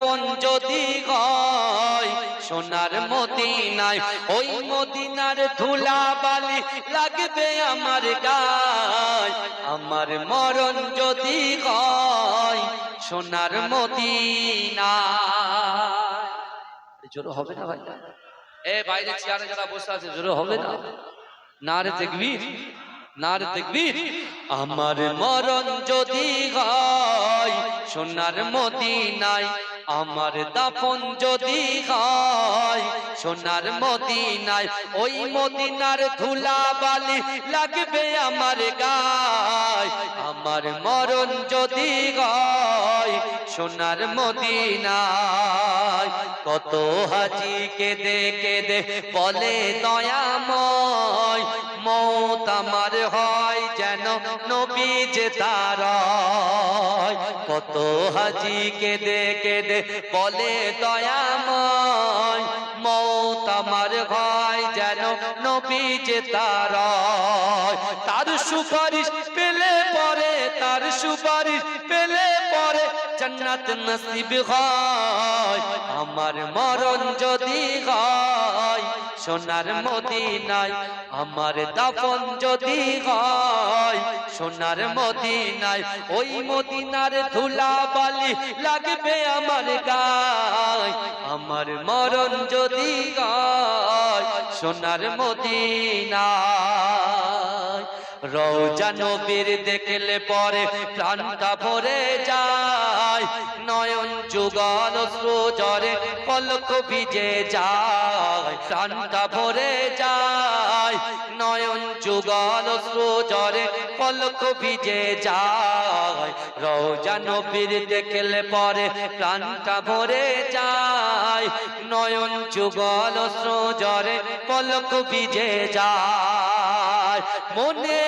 কোন যদি গয় সোনার মদিনায়, ওই মদিনার ধুলা বালি লাগবে আমার গায়। আমার মরণ যদি গয় সোনার মদিনায়। জোর হবে না ভাই? এ বাইরে চেয়ারে যারা বসে আছে, জোর হবে না? না রে দেখবীর না রে দেখবীর আমার মরণ যদি হয় সোনার মদিনায় আমার দাফন যদি হয়, সোনার মদিনায়, ওই মদিনার ধুলা বালি লাগবে আমার গায়। আমার মরণ যদি হয়, সোনার মদিনায়, কত হাজি কেঁদে কেঁদে বলে দয়াময়। মত আমার হয় নবী যে তার কত হাজি কেঁদে কেঁদে বলে দয়াময়, মৌত আমার হয় যেন নবী যে তার তার সুপারিশ পেলে পরে, তার সুপারিশ পেলে পরে জান্নাত নসিব হয়। আমার মরণ যদি হয় সোনার মদিনায়, আমার দাফন যদি হয়, সোনার মদিনায়, ওই মদিনার ধুলা বালি লাগবে আমার গায়। আমার মরণ যদি হয়, সোনার মদিনায়, রওজা নবীর দেখলে পরে প্রাণটা ভরে যায়। যুগল সুজরে পলক ভিজে যায়, প্রাণটা ভরে যায়। নয়ন যুগল সুজরে পলক ভিজে যায় রওজা নবীর দেখলে পরে প্রাণটা ভরে যায়। নয়ন যুগল সুজরে পলক ভিজে যায়, মনে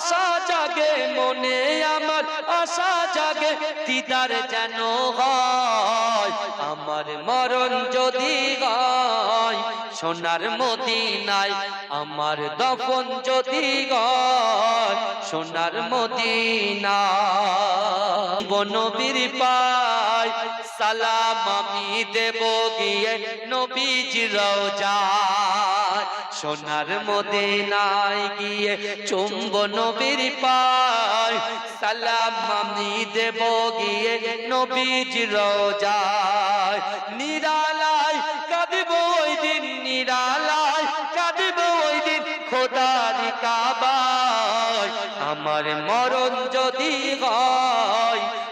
আশা জাগে, মনে আমার আশা জাগে, দিদার যেন হয়, আমার মরণ যদি হয়, সোনার মদিনায় আমার দফন যদি হয়, সোনার মদিনা বনবীর পায় সালাম আমি দেব গিয়ে নবীজি রওজায়। সোনার মদিনায় গিয়ে চুম্ব নবীর পায়। সালাম আমি দেব গিয়ে নবীজি রওজায় নিরালায় কাঁদব ওই দিন, নিরালায় কাঁদব ওই দিন খোদার কাবায়। আমার মরণ যদি হয়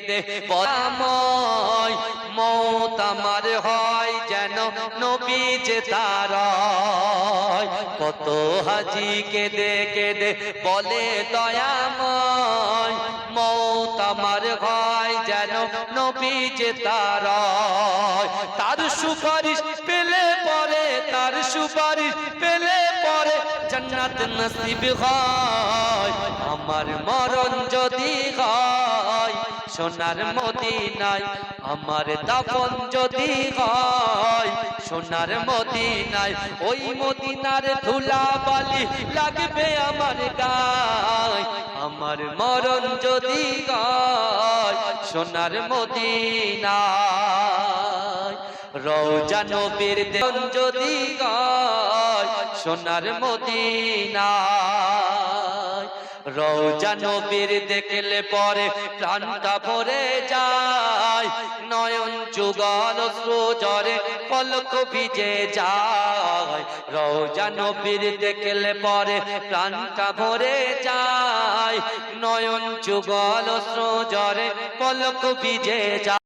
কেঁদে পরাময়, মৌত আমার হয় যেন নবী যে তার কত হাজি কেঁদে কেঁদে বলে দয়াময়, মৌত আমার হয় যেন নবী যে তার তার সুপারিশ পেলে পরে, তার সুপারিশ পেলে পরে জান্নাত নসিব হয়। আমার মরণ যদি হয় সোনার মদিনায়, আমার দাফন যদি হয়, সোনার মদিনায়, ওই মদিনার ধুলা বালি লাগবে আমার গায়। আমার মরণ যদি হয়, সোনার মদিনায়, রওজা নবীর দেন যদি গায় সোনার মদিনায়। রওজা নবীর দেখলে পরে প্রাণটা ভরে যায়। নয়ন যুগল সুজরে পলক ভিজে যায়। রওজা নবীর দেখলে পরে প্রাণটা ভরে যায়। নয়ন যুগল সুজরে পলক ভিজে যায়।